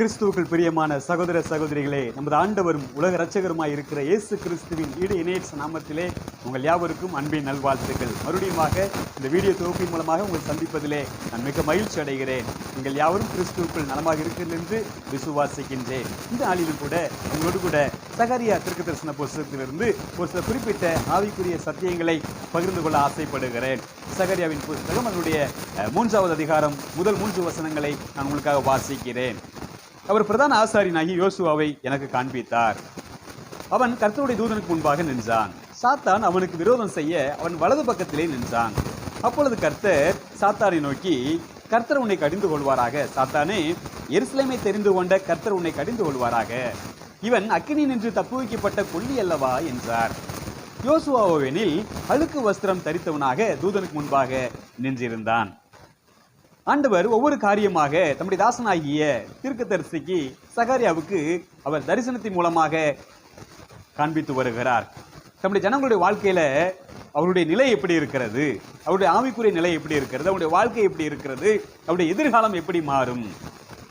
கிறிஸ்துவுக்குள் பிரியமான சகோதர சகோதரிகளே நமது ஆண்டவரும் உலக இரட்சகருமாய் இருக்கிற இயேசு கிறிஸ்துவின் ஈடு இணையற்ற நாமத்திலே உங்கள் யாவருக்கும் அன்பின் நல்வாழ்த்துக்கள். மறுபடியுமாக இந்த வீடியோ தொகுப்பின் மூலமாக உங்கள் சந்திப்பதிலே நான் மிக மகிழ்ச்சி அடைகிறேன். நீங்கள் யாவரும் கிறிஸ்துவுக்குள் நலமாக இருக்கிறது என்று விசுவாசிக்கின்றேன். இந்த ஆளிலும் கூட உங்களோடு கூட சகரியா திருக்கு தரிசன புஸ்தகத்திலிருந்து ஒரு சில குறிப்பிட்ட ஆவிக்குரிய சத்தியங்களை பகிர்ந்து கொள்ள ஆசைப்படுகிறேன். சகரியாவின் புஸ்தகம் அதனுடைய மூன்றாவது அதிகாரம் முதல் மூன்று வசனங்களை நான் உங்களுக்காக வாசிக்கிறேன். அவர் பிரதான ஆசாரியனாகி யோசுவாவை எனக்கு காண்பித்தார். அவன் கர்த்தருடைய தூதனுக்கு முன்பாக நின்றான். சாத்தான் அவனுக்கு விரோதம் செய்ய அவன் வலது பக்கத்திலே நின்றான். அப்பொழுது கர்த்தர் சாத்தானை நோக்கி கர்த்தர் உன்னை கடிந்து கொள்வாராக. சாத்தானே எருசலேமை தெரிந்து கொண்ட கர்த்தர் உன்னை கடிந்து கொள்வாராக. இவன் அக்கினி நின்று தப்பு வைக்கப்பட்ட கொல்லி அல்லவா? என்றார். யோசுவாவெனில் அழுக்கு வஸ்திரம் தரித்தவனாக தூதனுக்கு முன்பாக நின்றிருந்தான். ஆண்டவர் ஒவ்வொரு காரியமாக தம்முடைய தாசனாகிய தீர்க்கதரிசிக்கு சகாரியாவுக்கு அவர் தரிசனத்தின் மூலமாக காண்பித்து வருகிறார். தம்முடைய ஜனங்களுடைய வாழ்க்கையில் அவருடைய நிலை எப்படி இருக்கிறது? அவருடைய ஆவிக்குரிய நிலை எப்படி இருக்கிறது? அவருடைய வாழ்க்கை எப்படி இருக்கிறது? அவருடைய எதிர்காலம் எப்படி மாறும்?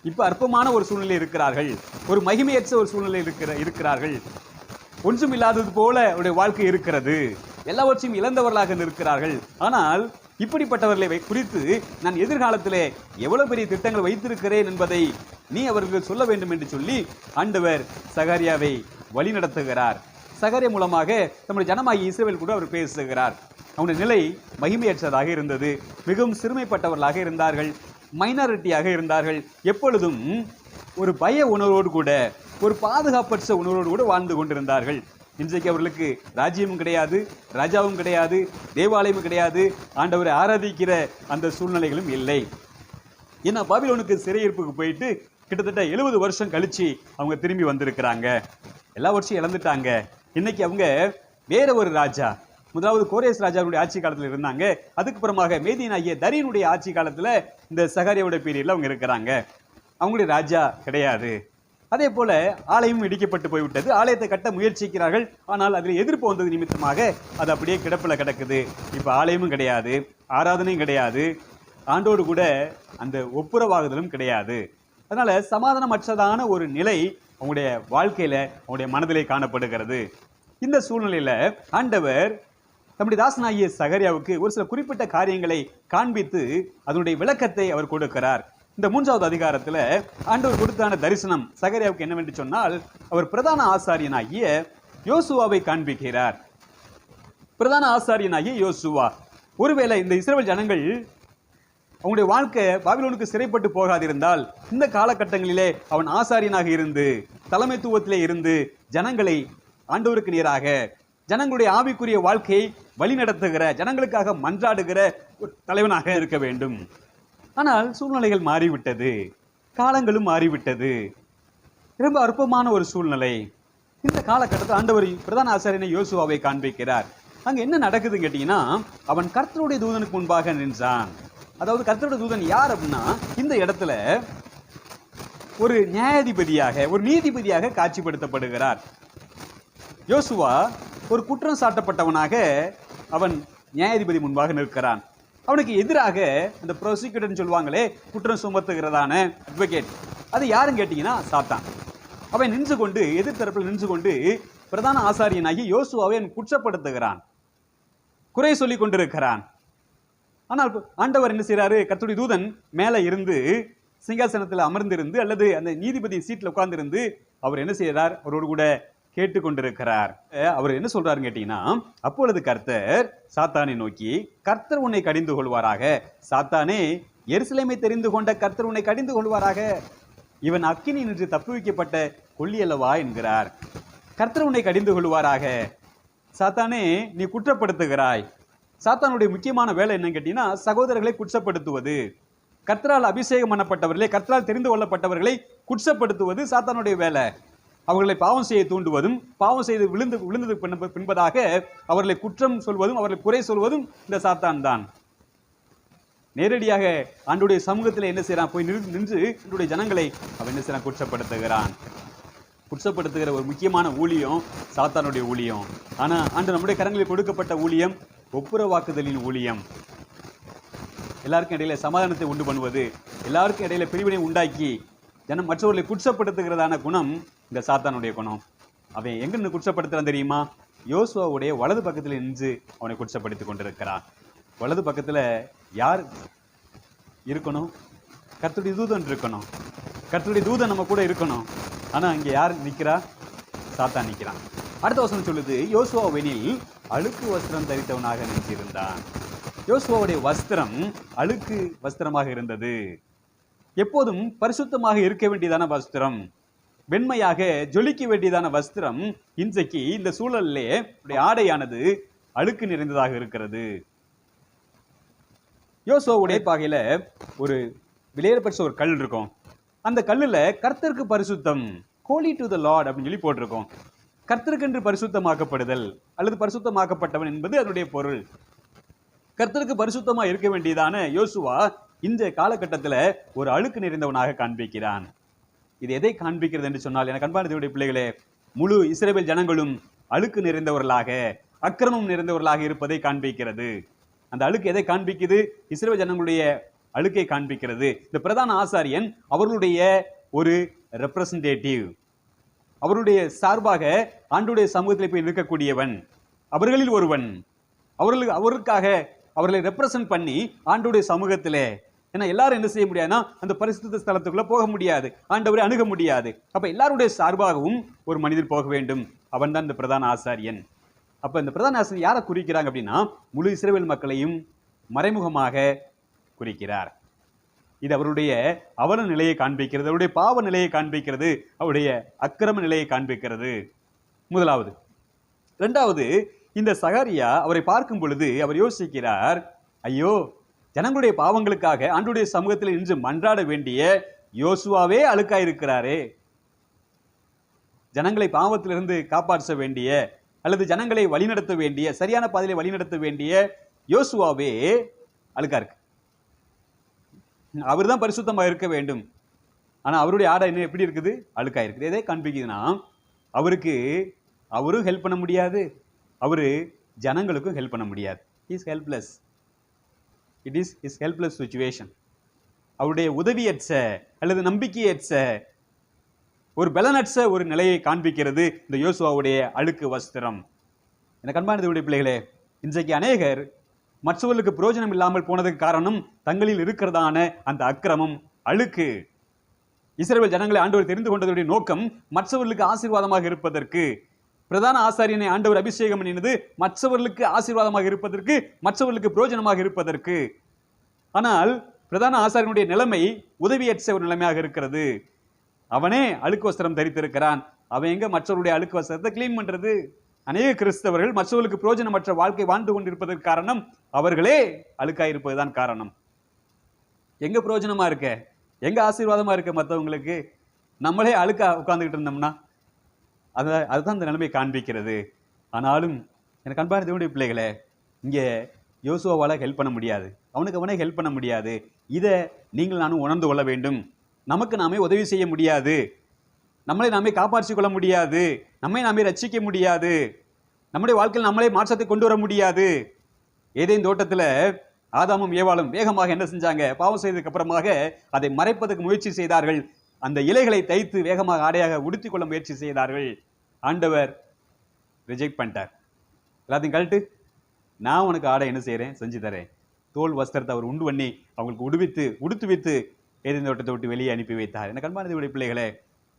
இப்போ அற்பமான ஒரு சூழ்நிலை இருக்கிறார்கள். ஒரு மகிமையற்ற ஒரு சூழ்நிலை இருக்கிற இருக்கிறார்கள். ஒன்றும் இல்லாதது போல அவருடைய வாழ்க்கை இருக்கிறது. எல்லாவற்றையும் இழந்தவர்களாக இருக்கிறார்கள் ஆனால் இப்படிப்பட்டவர்களை குறித்து நான் எதிர்காலத்திலே எவ்வளவு பெரிய திட்டங்கள் வைத்திருக்கிறேன் என்பதை நீ அவர்கள் சொல்ல வேண்டும் என்று சொல்லி ஆண்டவர் சகாரியாவை வழிநடத்துகிறார். சகாரியா மூலமாக நம்முடைய ஜனமாகி இஸ்ரேல் கூட அவர் பேசுகிறார். அவனுடைய நிலை மகிமையற்றதாக இருந்தது. மிகவும் சிறுமைப்பட்டவர்களாக இருந்தார்கள். மைனாரிட்டியாக இருந்தார்கள். எப்பொழுதும் ஒரு பய உணர்வோடு கூட ஒரு பாதுகாப்பற்ற உணர்வோடு கூட வாழ்ந்து கொண்டிருந்தார்கள். இன்றைக்கு அவர்களுக்கு ராஜ்யமும் கிடையாது ராஜாவும் கிடையாது தேவாலயமும் கிடையாது. ஆண்டவரை ஆராதிக்கிற அந்த சூழ்நிலைகளும் இல்லை. ஏன்னா பாபிலோனுக்கு சிறையிருப்புக்கு போயிட்டு கிட்டத்தட்ட எழுபது வருஷம் கழிச்சு அவங்க திரும்பி வந்திருக்கிறாங்க. எல்லா வருஷம் இழந்துட்டாங்க. இன்னைக்கு அவங்க வேற ஒரு ராஜா. முதலாவது கோரேஸ் ராஜாவுடைய ஆட்சி காலத்தில் இருந்தாங்க. அதுக்கு அப்புறமாக மேதியனாகிய தரியனுடைய ஆட்சி காலத்தில் இந்த சகாரியாவுடைய பீரியடில் அவங்க இருக்கிறாங்க. அவங்களுடைய ராஜா கிடையாது. அதே போல ஆலயம் இடிக்கப்பட்டு போய்விட்டது. ஆலயத்தை கட்ட முயற்சிக்கிறார்கள். ஆனால் அதில் எதிர்ப்பு வந்தது நிமித்தமாக அது அப்படியே கிடப்பில் கிடக்குது. இப்போ ஆலயமும் கிடையாது. ஆராதனையும் கிடையாது. ஆண்டோடு கூட அந்த ஒப்புரவாகுதலும் கிடையாது. அதனால சமாதானமற்றதான ஒரு நிலை அவங்களுடைய வாழ்க்கையில அவங்களுடைய மனதிலே காணப்படுகிறது. இந்த சூழ்நிலையில ஆண்டவர் தம்முடைய தாசனாகிய சகரியாவுக்கு ஒரு சில குறிப்பிட்ட காரியங்களை காண்பித்து அதனுடைய விளக்கத்தை அவர் கொடுக்கிறார். இந்த மூன்றாவது அதிகாரத்துல ஆண்டவர் கொடுத்தான தரிசனம் சகரியாவுக்கு என்னவென்று சொன்னால் அவர் பிரதான ஆசாரியனாகிய யோசுவாவை காண்பிக்கிறார். பிரதான ஆசாரியனாகிய யோசுவா. ஒருவேளை இந்த இஸ்ரேல் ஜனங்கள் அவங்களுடைய வாழ்க்கை பாபிலோனுக்கு சிறைப்பட்டு போகாதிருந்தால் இந்த காலகட்டங்களிலே அவன் ஆசாரியனாக இருந்து தலைமைத்துவத்திலே இருந்து ஜனங்களை ஆண்டவருக்கு நேராக ஜனங்களுடைய ஆவிக்குரிய வாழ்க்கையை வழிநடத்துகிற ஜனங்களுக்காக மன்றாடுகிற ஒரு தலைவனாக இருக்க வேண்டும். ஆனால் சூழ்நிலைகள் மாறிவிட்டது. காலங்களும் மாறிவிட்டது. ரொம்ப அற்பமான ஒரு சூழ்நிலை. இந்த காலகட்டத்தில் ஆண்டவர் பிரதான ஆசாரியனை யோசுவாவை காண்பிக்கிறார். அங்க என்ன நடக்குதுன்னு கேட்டீங்கன்னா அவன் கர்த்தருடைய தூதனுக்கு முன்பாக நின்றான். அதாவது கர்த்தருடைய தூதன் யார் அப்படின்னா இந்த இடத்துல ஒரு நியாயாதிபதியாக ஒரு நீதிபதியாக காட்சிப்படுத்தப்படுகிறார். யோசுவா ஒரு குற்றம் சாட்டப்பட்டவனாக அவன் நியாயாதிபதி முன்பாக நிற்கிறான். அவனுக்கு எதிராக அந்த ப்ரொசிக்யூட்டர்னு சொல்லுவாங்களே குற்றம் சுமத்துகிறதான அட்வொகேட் அது யாருன்னு கேட்டிங்கன்னா சாத்தான். அவன் நின்று கொண்டு எதிர்த்தரப்பில் நின்று கொண்டு பிரதான ஆசாரியனாகி யோசுவாவை அவன் குற்றப்படுத்துகிறான். குறை சொல்லி கொண்டிருக்கிறான். ஆனால் ஆண்டவர் என்ன செய்கிறாரு கத்துடி தூதன் மேலே இருந்து சிங்காசனத்தில் அமர்ந்திருந்து அல்லது அந்த நீதிபதி சீட்டில் உட்கார்ந்திருந்து அவர் என்ன செய்கிறார் அவரோடு கூட கேட்டுக்கொண்டிருக்கிறார். அவர் என்ன சொல்றாரு கேட்டீங்கன்னா அப்பொழுது கர்த்தர் சாத்தானை நோக்கி கர்த்தர் உன்னை கடிந்து கொள்வாராக? சாத்தானே எருசலேமை தெரிந்து கொண்ட கர்த்தர் உன்னை கடிந்து கொள்வாராக? இவன் அக்கினி நின்று தப்பு வைக்கப்பட்ட கொல்லி அல்லவா? என்கிறார். கர்த்தர் உன்னை கடிந்து கொள்வாராக? சாத்தானே நீ குற்றப்படுத்துகிறாய். சாத்தானுடைய முக்கியமான வேலை என்னன்னு கேட்டீங்கன்னா சகோதரர்களை குற்றப்படுத்துவது. கர்த்தரால் அபிஷேகம் பண்ணப்பட்டவர்களே கர்த்தரால் தெரிந்து கொள்ளப்பட்டவர்களை குற்றப்படுத்துவது சாத்தானுடைய வேலை. அவர்களை பாவம் செய்ய தூண்டுவதும் பாவம் செய்து விழுந்து விழுந்தது பின்பதாக அவர்களை குற்றம் சொல்வதும் அவர்களை குறை சொல்வதும் இந்த சாத்தான் தான் நேரடியாக ஆண்டுடைய சமூகத்தில் என்ன செய்கிறான் போய் நின்று நின்று அன்றுடைய ஜனங்களை அவன் என்ன செய்கிறான் குற்றப்படுத்துகிறான். குற்றப்படுத்துகிற ஒரு முக்கியமான ஊழியம் சாத்தானுடைய ஊழியம். ஆனால் ஆண்டு நம்முடைய கரங்களில் கொடுக்கப்பட்ட ஊழியம் ஒப்புரவாக்குதலின் ஊழியம். எல்லாருக்கும் இடையில சமாதானத்தை உண்டு பண்ணுவது எல்லாருக்கும் இடையில பிரிவினை உண்டாக்கி ஜனம் மற்றவர்களை குற்றப்படுத்துகிறதான குணம் இந்த சாத்தானுடைய குணம். அவன் எங்க நின்று குற்றப்படுத்துறான் தெரியுமா? யோசுவாவுடைய வலது பக்கத்தில் நின்று அவனை குற்றப்படுத்திக் கொண்டிருக்கிறான். வலது பக்கத்தில் யார் இருக்கணும்? கத்துடைய தூதன் இருக்கணும். கத்துடைய தூதன் நம்ம கூட இருக்கணும். ஆனால் இங்கே யார் நிற்கிறா சாத்தா நிற்கிறான் அடுத்த வசனம் சொல்லுது யோசுவாவெனில் அழுக்கு வஸ்திரம் தரித்தவனாக நினைச்சிருந்தான் யோசுவாவுடைய வஸ்திரம் அழுக்கு வஸ்திரமாக இருந்தது. எப்போதும் பரிசுத்தமாக இருக்க வேண்டியதான வஸ்திரம். வெண்மையாக ஜொலிக்க வேண்டியதான வஸ்திரம் இன்றைக்கு இந்த சூழலிலே ஆடையானது அழுக்கு நிறைந்ததாக இருக்கிறது. யோசோவுடைய பாகையில ஒரு விலையேறப்பட்ட ஒரு கல் இருக்கும். அந்த கல்லுல கர்த்தருக்கு பரிசுத்தம் கோலி டு த லார்ட் அப்படின்னு சொல்லி போட்டிருக்கோம். கர்த்தருக்கென்று பரிசுத்தமாக்கப்படுதல் அல்லது பரிசுத்தமாக்கப்பட்டவன் என்பது அதனுடைய பொருள். கர்த்தருக்கு பரிசுத்தமா இருக்க வேண்டியதான யோசுவா இந்த காலகட்டத்தில் ஒரு அழுக்கு நிறைந்தவனாக காண்பிக்கிறான். இது எதை காண்பிக்கிறது என்று சொன்னால் எனக்கு அன்பான பிள்ளைகளே முழு இஸ்ரேல் ஜனங்களும் அழுக்கு நிறைந்தவர்களாக அக்கிரமம் நிறைந்தவர்களாக இருப்பதை காண்பிக்கிறது. அந்த அழுக்கு எதை காண்பிக்குது? இஸ்ரேல் ஜனங்களுடைய அழுக்கை காண்பிக்கிறது. இந்த பிரதான ஆசாரியன் அவர்களுடைய ஒரு ரெப்ரசன்டேட்டிவ் அவருடைய சார்பாக ஆண்டுடைய சமூகத்தில் போய் நிற்கக்கூடியவன். அவர்களில் ஒருவன். அவர்களுக்கு அவருக்காக அவர்களை ரெப்ரசன்ட் பண்ணி ஆண்டுடைய சமூகத்திலே ஏன்னா எல்லாரும் என்ன செய்ய முடியாதுன்னா அந்த பரிசுத்த ஸ்தலத்துக்குள்ள போக முடியாது. ஆண்டவரை அணுக முடியாது. அப்ப எல்லாருடைய சார்பாகவும் ஒரு மனிதர் போக வேண்டும். அவன் தான் இந்த பிரதான ஆசாரியன். அப்ப இந்த பிரதான ஆசாரியன் யாரை குறிக்கிறாங்க அப்படின்னா முழு இஸ்ரேல் மக்களையும் மறைமுகமாக குறிக்கிறார். இது அவருடைய அவல நிலையை காண்பிக்கிறது அவருடைய பாவ நிலையை காண்பிக்கிறது அவருடைய அக்கிரம நிலையை காண்பிக்கிறது. முதலாவது. ரெண்டாவது இந்த சகாரியா அவரை பார்க்கும் பொழுது அவர் யோசிக்கிறார் ஐயோ ஜனங்களுடைய பாவங்களுக்காக ஆண்டுடைய சமூகத்தில் இன்று மன்றாட வேண்டிய யோசுவாவே அழுக்காயிருக்கிறாரே. ஜனங்களை பாவத்திலிருந்து காப்பாற்ற வேண்டிய அல்லது ஜனங்களை வழிநடத்த வேண்டிய சரியான பாதையில வழிநடத்த வேண்டிய யோசுவாவே அழுக்கா இருக்கு அவர் தான் பரிசுத்தமாக இருக்க வேண்டும். ஆனால் அவருடைய ஆடை இன்னும் எப்படி இருக்குது? அழுக்காக இருக்குது எதே காண்பிக்குதுன்னா அவருக்கு அவரும் ஹெல்ப் பண்ண முடியாது. அவர் ஜனங்களுக்கும் ஹெல்ப் பண்ண முடியாது. Is helpless it is is helpless situation அவருடைய உதவியற்ற அல்லது நம்பிக்கையற்ற ஒரு பலனற்ற ஒரு நிலையை காண்பிக்கிறது இந்த யோசுவாவுடைய அழுக்கு வஸ்திரம். என கண்பானதுடைய பிள்ளைகளே இன்றைக்கு அநேகர் மற்றவர்களுக்கு பிரயோஜனம் இல்லாமல் போனதுக்கு காரணம் தங்களில் இருக்கிறதான அந்த அக்கிரமம் அழுக்கு. இஸ்ரேல் ஜனங்களை ஆண்டவர் தெரிந்து கொண்டதுடைய நோக்கம் மற்றவர்களுக்கு ஆசீர்வாதமாக இருப்பதற்கு பிரதான ஆசாரியனை ஆண்டவர் அபிஷேகம் பண்ணினது மற்றவர்களுக்கு ஆசீர்வாதமாக இருப்பதற்கு மற்றவர்களுக்கு பிரயோஜனமாக இருப்பதற்கு. ஆனால் பிரதான ஆசாரியனுடைய நிலைமை உதவியற்ற ஒரு நிலைமையாக இருக்கிறது. அவனே அழுக்கு வஸ்திரம் தரித்திருக்கிறான். அவன் எங்க மற்றவருடைய அழுக்கு வஸ்திரத்தை க்ளீன் பண்றது? அநேக கிறிஸ்தவர்கள் மற்றவர்களுக்கு பிரயோஜனமற்ற வாழ்க்கை வாழ்ந்து கொண்டிருப்பதற்கு காரணம் அவர்களே அழுக்காயிருப்பதுதான் காரணம். எங்க பிரயோஜனமாக இருக்க? எங்க ஆசீர்வாதமா இருக்க மற்றவங்களுக்கு நம்மளே அழுக்கா உட்காந்துக்கிட்டு இருந்தோம்னா? அதை அதுதான் இந்த நிலைமை காண்பிக்கிறது. ஆனாலும் எனக்கு அன்பான தேவனுடைய பிள்ளைகளே இங்கே யோசுவாவால் ஹெல்ப் பண்ண முடியாது. அவனுக்கு அவனே ஹெல்ப் பண்ண முடியாது. இதை நீங்கள் நானும் உணர்ந்து கொள்ள வேண்டும். நமக்கு நாமே உதவி செய்ய முடியாது. நம்மளை நாமே காப்பாற்றிக் கொள்ள முடியாது. நம்மை நாமே ரட்சிக்க முடியாது. நம்முடைய வாழ்க்கையில் நம்மளே மாற்றத்தை கொண்டு வர முடியாது. ஏதேன் தோட்டத்தில் ஆதாமும் ஏவாளும் வேகமாக என்ன செஞ்சாங்க? பாவம் செய்ததுக்கு அப்புறமாக அதை மறைப்பதற்கு முயற்சி செய்தார்கள். அந்த இலைகளை தைத்து வேகமாக ஆடையாக உடுத்தி கொள்ள முயற்சி செய்தார்கள். ஆண்டவர் ரிஜெக்ட் பண்ணிட்டார். எல்லாத்தையும் கழட்டு. நான் உனக்கு ஆடை என்ன செய்கிறேன் செஞ்சு தரேன். தோல் வஸ்திரத்தை அவர் உண்டு பண்ணி அவங்களுக்கு உடுவித்து உடுத்து வைத்து எரிந்த தோட்டத்தை விட்டு வெளியே அனுப்பி வைத்தார். எனக்கு அன்பான தேவனுடைய பிள்ளைகளே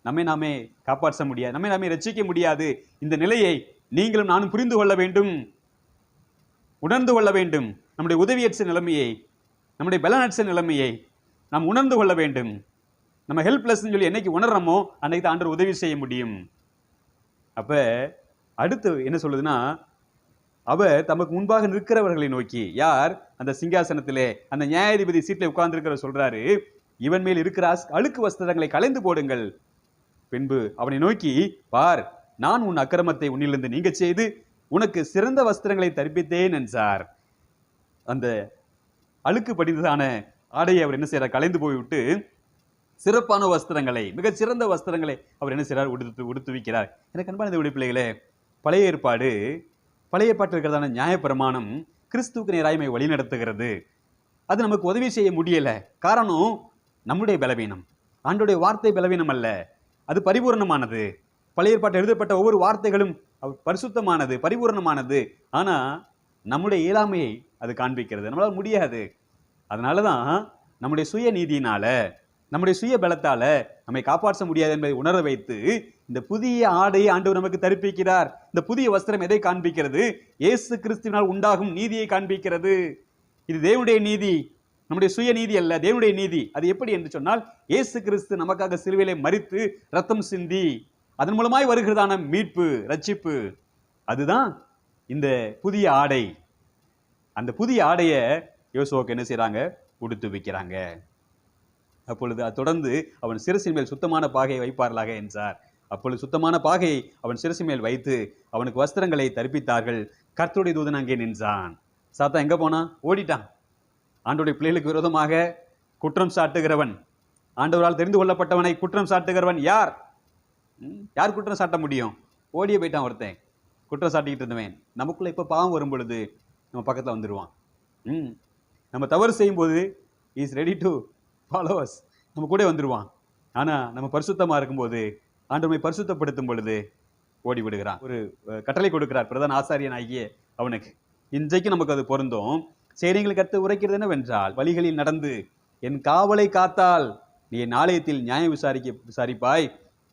நம்மை நாமே காப்பாற்ற முடியாது நம்மை நாமே ரசிக்க முடியாது. இந்த நிலையை நீங்களும் நானும் புரிந்து கொள்ள வேண்டும். உணர்ந்து கொள்ள வேண்டும். நம்முடைய உதவியற்ற நிலைமையை நம்முடைய பலனற்ற நிலைமையை நாம் உணர்ந்து கொள்ள வேண்டும். நம்ம ஹெல்ப்லெஸ்ன்னு சொல்லி என்னைக்கு உணர்றோமோ அன்னைக்கு தான் ஆண்டர் உதவி செய்ய முடியும். அப்போ அடுத்து என்ன சொல்லுதுன்னா அவர் தமக்கு முன்பாக நிற்கிறவர்களை நோக்கி யார்? அந்த சிங்காசனத்திலே அந்த நியாயாதிபதி சீட்டில் உட்கார்ந்துருக்கிற சொல்றாரு இவன் மேல் இருக்கிற அஸ்- அழுக்கு வஸ்திரங்களை கலைந்து போடுங்கள். பின்பு அவனை நோக்கி பார் நான் உன் அக்கிரமத்தை உன்னிலிருந்து நீங்க செய்து உனக்கு சிறந்த வஸ்திரங்களை தரிப்பித்தேன் என்றார். அந்த அழுக்கு படிந்ததான ஆடையை அவர் என்ன செய்யறார் கலைந்து போய்விட்டு சிறப்பான வஸ்திரங்களை மிகச்சிறந்த வஸ்திரங்களை அவர் என்ன செய்கிறார் உடுத்து உடுத்துவிக்கிறார் எனக்கு அன்பான இந்த பிள்ளைகளே பழைய ஏற்பாடு பழைய ஏற்பாட்டில் இருக்கிறதான நியாயப்பிரமாணம் கிறிஸ்துவுக்கு நேராய்மை வழி நடத்துகிறது அது நமக்கு உதவி செய்ய முடியலை. காரணம் நம்முடைய பலவீனம். ஆண்டுடைய வார்த்தை பலவீனம் அல்ல. அது பரிபூரணமானது. பழைய ஏற்பாட்டு எழுதப்பட்ட ஒவ்வொரு வார்த்தைகளும் அவ் பரிசுத்தமானது பரிபூரணமானது. ஆனால் நம்முடைய இயலாமையை அது காண்பிக்கிறது. நம்மளால் முடியாது. அதனால தான் நம்முடைய சுய நீதியினால நம்முடைய சுய பலத்தால நம்மை காப்பாற்ற முடியாது என்பதை உணர வைத்து இந்த புதிய ஆடையை ஆண்டவர் நமக்கு தரிப்பிக்கிறார். இந்த புதிய வஸ்திரம் எதை காண்பிக்கிறது? இயேசு கிறிஸ்துவினால் உண்டாகும் நீதியை காண்பிக்கிறது. இது தேவனுடைய நீதி. நம்முடைய சுய நீதி அல்ல தேவனுடைய நீதி. அது எப்படி என்று சொன்னால் இயேசு கிறிஸ்து நமக்காக சிறுவிலை மறித்து ரத்தம் சிந்தி அதன் மூலமாய் வருகிறதான மீட்பு ரட்சிப்பு அதுதான் இந்த புதிய ஆடை. அந்த புதிய ஆடையை யோசுவாக்கு என்ன செய்கிறாங்க உடுத்து வைக்கிறாங்க. அப்பொழுது அது தொடர்ந்து அவன் சிறுசின் மேல் சுத்தமான பாகையை வைப்பார்களாக என்றார். அப்பொழுது சுத்தமான பாகையை அவன் சிறுசு மேல் வைத்து அவனுக்கு வஸ்திரங்களை தரிப்பித்தார்கள். கர்த்தருடைய தூதன் அங்கே நின்றான். சாத்தா எங்கே போனான் ஓடிட்டான். ஆண்டோடைய பிள்ளைகளுக்கு விரோதமாக குற்றம் சாட்டுகிறவன். ஆண்டவரால் தெரிந்து கொள்ளப்பட்டவனை குற்றம் சாட்டுகிறவன் யார்? யார் குற்றம் சாட்ட முடியும்? ஓடியே போயிட்டான் ஒருத்தன். குற்றம் சாட்டிக்கிட்டு இருந்தவன். நமக்குள்ளே இப்போ பாவம் வரும் பொழுது நம்ம பக்கத்தில் வந்துடுவான் ம் நம்ம தவறு செய்யும்போது இஸ் ரெடி டு ஃபாலோவர்ஸ் நம்ம கூட வந்துடுவான் ஆனால் நம்ம பரிசுத்தமாக இருக்கும்போது ஆண்டவனை பரிசுத்தப்படுத்தும் பொழுது ஓடி விடுகிறான். ஒரு கட்டளை கொடுக்கிறார். பிரதான ஆசாரியன் ஆகிய அவனுக்கு. இன்றைக்கு நமக்கு அது பொருந்தும். செய்திகளுக்கு கற்று உரைக்கிறது என்னவென்றால் வழிகளில் நடந்து என் காவலை காத்தால் நீ என் ஆலயத்தில் நியாயம் விசாரிக்க விசாரிப்பாய்.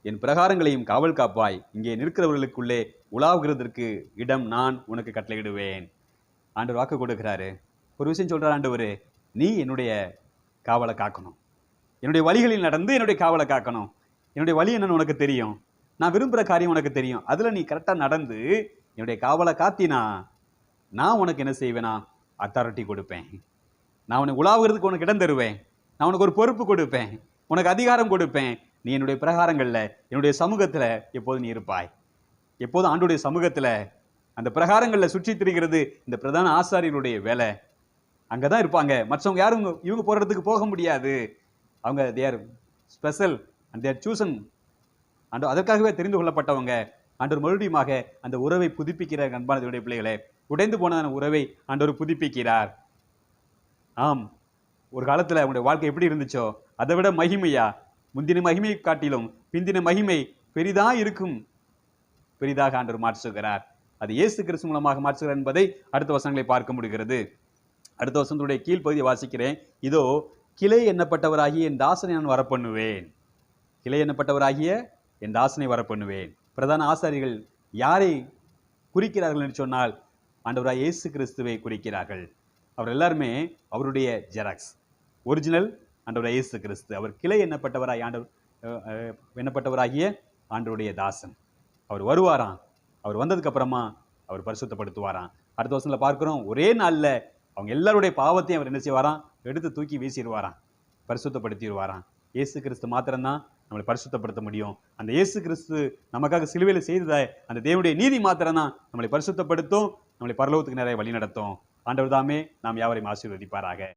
என் பிரகாரங்களையும் காவல் காப்பாய். இங்கே நிற்கிறவர்களுக்குள்ளே உலாவுகிறதற்கு இடம் நான் உனக்கு கட்டளையிடுவேன். ஆண்டவர் வாக்கு கொடுக்கிறாரு. ஒரு விஷயம் சொல்கிறார் ஆண்டவர் நீ என்னுடைய காவலை காக்கணும். என்னுடைய வழிகளில் நடந்து என்னுடைய காவலை காக்கணும். என்னுடைய வழி என்னன்னு உனக்கு தெரியும். நான் விரும்புகிற காரியம் உனக்கு தெரியும். அதில் நீ கரெக்டாக நடந்து என்னுடைய காவலை காத்தினா நான் உனக்கு என்ன செய்வேனா? அத்தாரிட்டி கொடுப்பேன். நான் உனக்கு உலாவுகிறதுக்கு உனக்கு இடம் தருவேன். நான் உனக்கு ஒரு பொறுப்பு கொடுப்பேன். உனக்கு அதிகாரம் கொடுப்பேன். நீ என்னுடைய பிரகாரங்களில் என்னுடைய சமூகத்தில் எப்போது நீ இருப்பாய்? எப்போதும் ஆண்டுடைய சமூகத்தில் அந்த பிரகாரங்களில் சுற்றி திரிகிறது இந்த பிரதான ஆசாரியருடைய வேலை? அங்கே தான் இருப்பாங்க. மற்றவங்க யாரும் இவங்க- போகிற இடத்துக்கு போக முடியாது. அவங்க they're special and they're chosen and அதற்காகவே தெரிந்து கொள்ளப்பட்டவங்க. அன்று மறுபடியுமாக அந்த உறவை புதுப்பிக்கிறார் அன்பானதுடைய பிள்ளைகளே உடைந்து போனதான உறவை ஆண்டவர் புதுப்பிக்கிறார். ஆம் ஒரு காலத்தில் அவனுடைய வாழ்க்கை எப்படி இருந்துச்சோ அதை விட மகிமையா? முந்தின மகிமை காட்டிலும் பிந்தின மகிமை பெரிதா இருக்கும். பெரிதாக ஆண்டவர் மாற்றுகிறார். அது இயேசு கிறிஸ்து மூலமாக மாற்றுகிறார் என்பதை அடுத்த வசனங்களை பார்க்க முடிகிறது. அடுத்த வசனத்துடைய கீழ்ப்பகுதியை வாசிக்கிறேன். இதோ கிளை எண்ணப்பட்டவராகிய என் தாசனை நான் வரப்பண்ணுவேன். கிளை எண்ணப்பட்டவராகிய என் தாசனை வரப்பண்ணுவேன். பிரதான ஆசாரிகள் யாரை குறிக்கிறார்கள் என்று சொன்னால் ஆண்டவராக இயேசு கிறிஸ்துவை குறிக்கிறார்கள். அவர் எல்லாருமே அவருடைய ஜெராக்ஸ். ஒரிஜினல் ஆண்டவராக இயேசு கிறிஸ்து. அவர் கிளை எண்ணப்பட்டவராய் ஆண்டவர் எண்ணப்பட்டவராகிய ஆண்டவருடைய தாசன். அவர் வருவாராம். அவர் வந்ததுக்கப்புறமா அவர் பரிசுத்தப்படுத்துவாராம். அடுத்த வருஷத்தில் பார்க்குறோம் ஒரே நாளில் அவங்க எல்லாருடைய பாவத்தையும் அவர் என்ன செய்வாராம்? எடுத்து தூக்கி வீசிடுவாராம். பரிசுத்தப்படுத்திடுவாராம். இயேசு கிறிஸ்து மாத்திரம்தான் நம்மளை பரிசுத்தப்படுத்த முடியும். அந்த இயேசு கிறிஸ்து நமக்காக சிலுவையில் செய்தத அந்த தேவனுடைய நீதி மாத்திரம்தான் நம்மளை பரிசுத்தப்படுத்தும் நம்மளை பரலோகத்துக்கு நிறைய வழி நடத்தும் ஆண்டவர் தாமே நாம் யாவரையும் ஆசீர்வதிப்பாராக.